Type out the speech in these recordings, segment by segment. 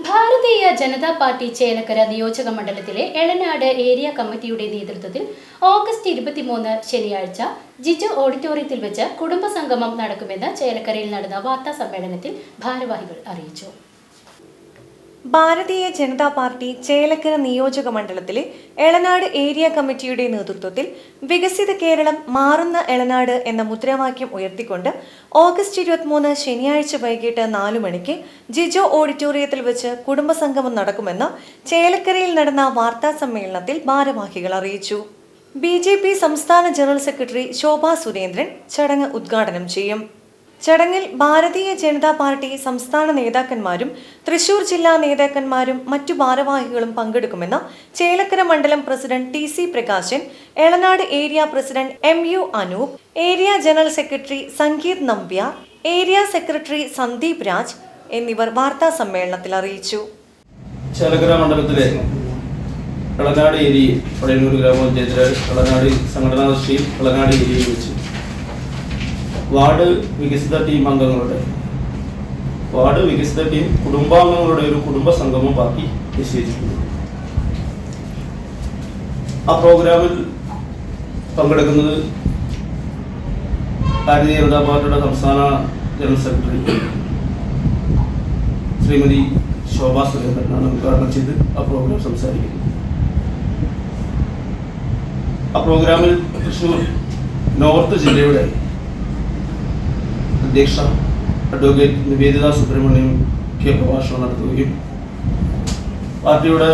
Bharatiya Janata party Chelakkara നിയോജക മണ്ഡലത്തിലെ Elanad area കമ്മിറ്റിയുടെ നേതൃത്വത്തിൽ ഓഗസ്റ്റ് ഇരുപത്തിമൂന്ന് ശനിയാഴ്ച ജിജു ഓഡിറ്റോറിയത്തിൽ വെച്ച് കുടുംബസംഗമം നടക്കുമെന്ന് ചേലക്കരയിൽ നടന്ന വാർത്താ സമ്മേളനത്തിൽ ഭാരവാഹികൾ അറിയിച്ചു ഭാരതീയ ജനതാ പാർട്ടി ചേലക്കര നിയോജക മണ്ഡലത്തിലെ എളനാട് ഏരിയ കമ്മിറ്റിയുടെ നേതൃത്വത്തിൽ വികസിത കേരളം മാറുന്ന എളനാട് എന്ന മുദ്രാവാക്യം ഉയർത്തിക്കൊണ്ട് ഓഗസ്റ്റ് ഇരുപത്തിമൂന്ന് ശനിയാഴ്ച വൈകിട്ട് നാലു മണിക്ക് ജിജോ ഓഡിറ്റോറിയത്തിൽ വെച്ച് കുടുംബസംഗമം നടക്കുമെന്ന് ചേലക്കരയിൽ നടന്ന വാർത്താ സമ്മേളനത്തിൽ ഭാരവാഹികൾ അറിയിച്ചു. ബി സംസ്ഥാന ജനറൽ സെക്രട്ടറി ശോഭാ സുരേന്ദ്രൻ ചടങ്ങ് ഉദ്ഘാടനം ചെയ്യും. ചടങ്ങിൽ ഭാരതീയ ജനതാ പാർട്ടി സംസ്ഥാന നേതാക്കന്മാരും തൃശൂർ ജില്ലാ നേതാക്കന്മാരും മറ്റു ഭാരവാഹികളും പങ്കെടുക്കുമെന്ന് ചേലക്കര മണ്ഡലം president T C Prakashan Elanad area president M U Anoop area general secretary Sangeeth Nambiar area secretary Sandeep Raj എന്നിവർ വാർത്താ സമ്മേളനത്തിൽ അറിയിച്ചു. ചേലക്കര മണ്ഡലത്തിലെ കളനാട് ഏരിയ ഗ്രാമപഞ്ചായത്തിലെ കളനാട് സംഘടനാ ദൃഷ്ടിയിൽ കളനാട് ഏരിയയിൽ വെച്ച് വാർഡ് വികസിത ടീം അംഗങ്ങളുടെ വാർഡ് വികസിത ടീം കുടുംബാംഗങ്ങളുടെ ഒരു കുടുംബ സംഗമം ബാക്കി നിശ്ചയിച്ചിട്ടുണ്ട്. ആ പ്രോഗ്രാമിൽ പങ്കെടുക്കുന്നത് ഭാരതീയ ജനതാ പാർട്ടിയുടെ സംസ്ഥാന ജനറൽ സെക്രട്ടറി ശ്രീമതി ശോഭാ സുരേന്ദ്രനാണ് ഉദ്ഘാടനം ചെയ്ത് ആ പ്രോഗ്രാം സംസാരിക്കുന്നത്. ആ പ്രോഗ്രാമിൽ തൃശ്ശൂർ നോർത്ത് ജില്ലയുടെ അധ്യക്ഷ അഡ്വക്കേറ്റ് നിവേദിത സുബ്രഹ്മണ്യം മുഖ്യ പ്രഭാഷണം നടത്തുകയും പാർട്ടിയുടെ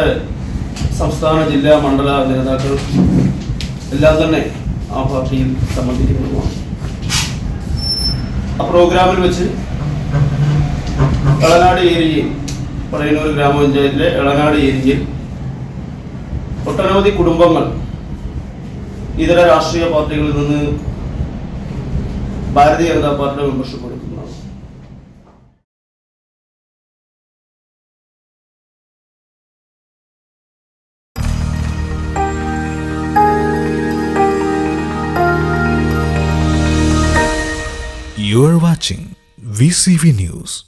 സംസ്ഥാന ജില്ലാ മണ്ഡല നേതാക്കൾ എല്ലാം തന്നെ ആ പാർട്ടിയിൽ സംബന്ധിക്കുന്നതുമാണ്. ആ പ്രോഗ്രാമിൽ വെച്ച് എളനാട് ഏരിയയിൽ പഴയന്നൂർ ഗ്രാമപഞ്ചായത്തിലെ എളനാട് ഏരിയയിൽ ഒട്ടനവധി കുടുംബങ്ങൾ ഇതര രാഷ്ട്രീയ പാർട്ടികളിൽ നിന്ന് ഭാരതീയ ജനതാ പാർട്ടിയുടെ മെമ്പർഷിപ്പ് എടുക്കുന്നതാണ് You are watching VCV News.